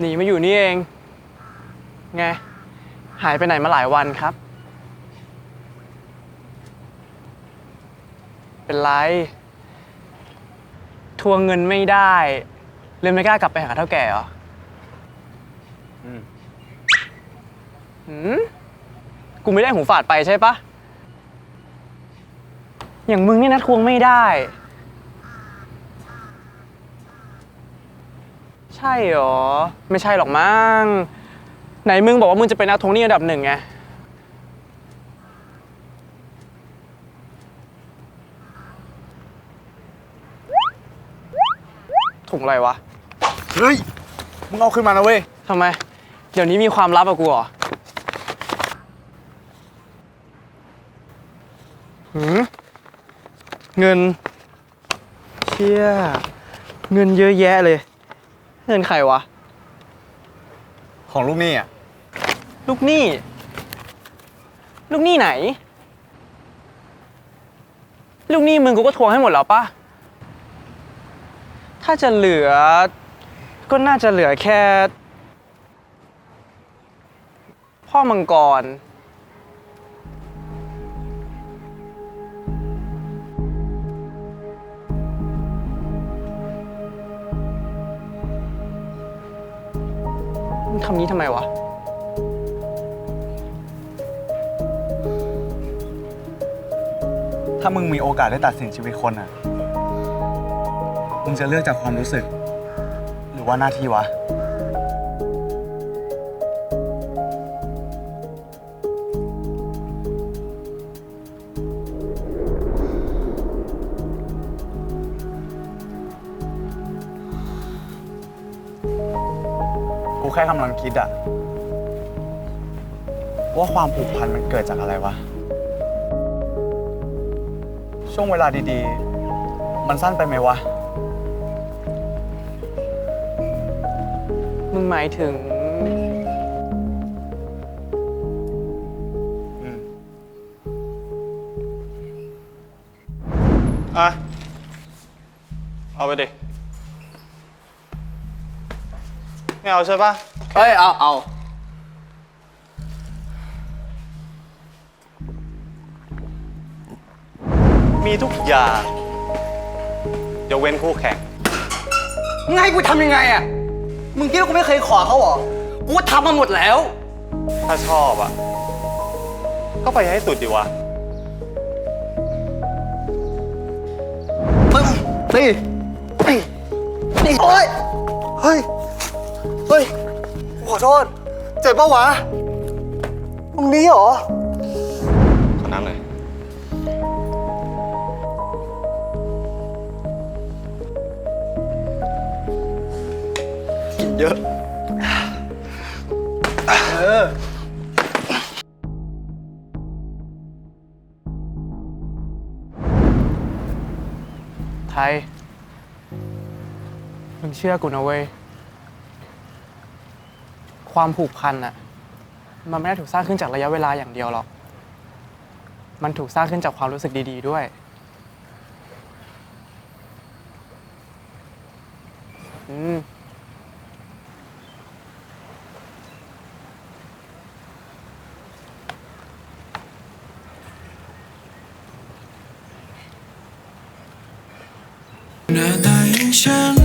หนีมาอยู่นี่เอง ไง หายไปไหนมาหลายวันครับ เป็นไร ทวงเงินไม่ได้เลยไม่กล้ากลับไปหาเท่าแก่เหรอ อืมหืมกูไม่ได้หูฝาดไปใช่ปะอย่างมึงนี่นะทวงไม่ได้ ใช่เหรอ ไม่ใช่หรอกมั้ง ไหนมึงบอกว่ามึงจะเป็นนักทวงหนี้อันดับหนึ่งไง ถุงอะไรวะ เฮ้ย มึงเอาขึ้นมานะเว้ย ทำไม เดี๋ยวนี้มีความลับอะกูเหรอหืมเงิน เชี่ย เงินเยอะแยะเลย เงินใครวะ ของลูกหนี่อะ ลูกหนี้ ลูกหนี้ไหน ลูกหนี้มึงกูก็ทวงให้หมดแล้วปะถ้าจะเหลือ ก็น่าจะเหลือแค่ พ่อมังกร ทำนี้ทำไมวะ ถ้ามึงมีโอกาสได้ตัดสินชีวิตคนอะ มึงจะเลือกจากความรู้สึก หรือว่าหน้าที่วะ กูแค่กำลังคิดอะว่าความผูกพันมันเกิดจากอะไรวะ ช่วงเวลาดีๆ มันสั้นไปไหมวะ มึงหมายถึงอืมอะ เอาไปดิ ไม่เอาใช่ปะเอ้ย เอาเอามีทุกอย่างยกเว้นคู่แข่ง มึงให้กูทำยังไงอะ มึงคิดว่ากูไม่เคยขอเขาเหรอ กูทำมาหมดแล้ว ถ้าชอบอะ ก็ไปให้สุดดีวะมึงนี่นี่นี่โอ๊ย เฮ้ย เฮ้ยขอโทษ เจ็บปะวะตรงนี้เหรอ ขอน้ำหน่อย กินเยอะ เออ ไทย มึงเชื่อกูนะเว้ย ความผูกพันอะมันไม่ได้ถูกสร้างขึ้นจากระยะเวลาอย่างเดียวหรอก มันถูกสร้างขึ้นจากความรู้สึกดี ๆ ด้วย อืม หน้าตาอย่างฉัน